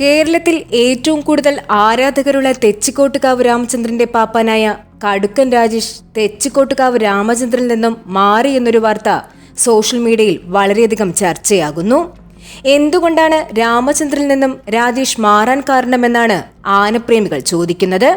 കേരളത്തിൽ ഏറ്റവും കൂടുതൽ ആരാധകരുള്ള തെച്ചിക്കോട്ടുകാവ് രാമചന്ദ്രന്റെ പാപ്പാനായ കടുക്കൻ രാജേഷ് തെച്ചിക്കോട്ടുകാവ് രാമചന്ദ്രനിൽ നിന്നും മാറി എന്നൊരു വാർത്ത സോഷ്യൽ മീഡിയയിൽ വളരെയധികം ചർച്ചയാകുന്നു. എന്തുകൊണ്ടാണ് രാമചന്ദ്രനിൽ നിന്നും രാജേഷ് മാറാൻ കാരണമെന്നാണ് ആനപ്രേമികൾ ചോദിക്കുന്നത്.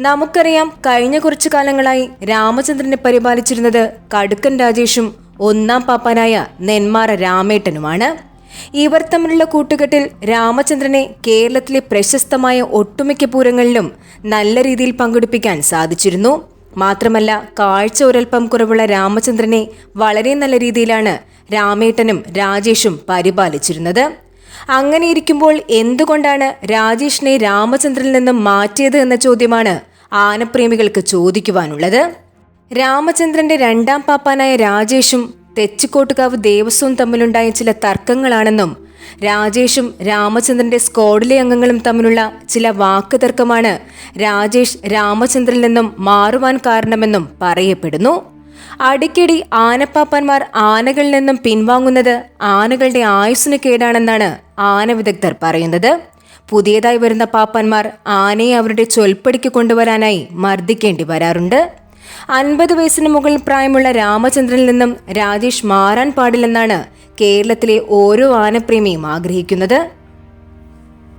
നമുക്കറിയാം കഴിഞ്ഞ കുറച്ചു കാലങ്ങളായി രാമചന്ദ്രനെ പരിപാലിച്ചിരുന്നത് കടുക്കൻ രാജേഷും ഒന്നാം പാപ്പാനായ നെന്മാറ രാമേട്ടനുമാണ്. ഇവർ തമ്മിലുള്ള കൂട്ടുകെട്ടിൽ രാമചന്ദ്രനെ കേരളത്തിലെ പ്രശസ്തമായ ഒട്ടുമിക്ക പൂരങ്ങളിലും നല്ല രീതിയിൽ പങ്കെടുപ്പിക്കാൻ സാധിച്ചിരുന്നു. മാത്രമല്ല കാഴ്ച ഒരൽപ്പം കുറവുള്ള രാമചന്ദ്രനെ വളരെ നല്ല രീതിയിലാണ് രാമേട്ടനും രാജേഷും പരിപാലിച്ചിരുന്നത്. അങ്ങനെയിരിക്കുമ്പോൾ എന്തുകൊണ്ടാണ് രാജേഷിനെ രാമചന്ദ്രനിൽ നിന്നും മാറ്റിയത് എന്ന ചോദ്യമാണ് ആനപ്രേമികൾക്ക് ചോദിക്കുവാനുള്ളത്. രാമചന്ദ്രന്റെ രണ്ടാം പാപ്പാനായ രാജേഷും തെച്ചിക്കോട്ടുകാവ് ദേവസ്വവും തമ്മിലുണ്ടായ ചില തർക്കങ്ങളാണെന്നും രാജേഷും രാമചന്ദ്രന്റെ സ്കോഡിലെ അംഗങ്ങളും തമ്മിലുള്ള ചില വാക്കുതർക്കമാണ് രാജേഷ് രാമചന്ദ്രനിൽ നിന്നും മാറുവാൻ കാരണമെന്നും പറയപ്പെടുന്നു. അടിക്കടി ആനപ്പാപ്പന്മാർ ആനകളിൽ നിന്നും പിൻവാങ്ങുന്നത് ആനകളുടെ ആയുസ്സിന് കേടാണെന്നാണ് ആന വിദഗ്ധർ പറയുന്നത്. പുതിയതായി വരുന്ന പാപ്പന്മാർ ആനയെ അവരുടെ ചൊൽപ്പടിക്ക് കൊണ്ടുവരാനായി മർദ്ദിക്കേണ്ടി വരാറുണ്ട്. അൻപത് വയസ്സിന് മുകളിൽ പ്രായമുള്ള രാമചന്ദ്രനിൽ നിന്നും രാജേഷ് മാറാൻ പാടില്ലെന്നാണ് കേരളത്തിലെ ഓരോ ആനപ്രേമിയും ആഗ്രഹിക്കുന്നത്.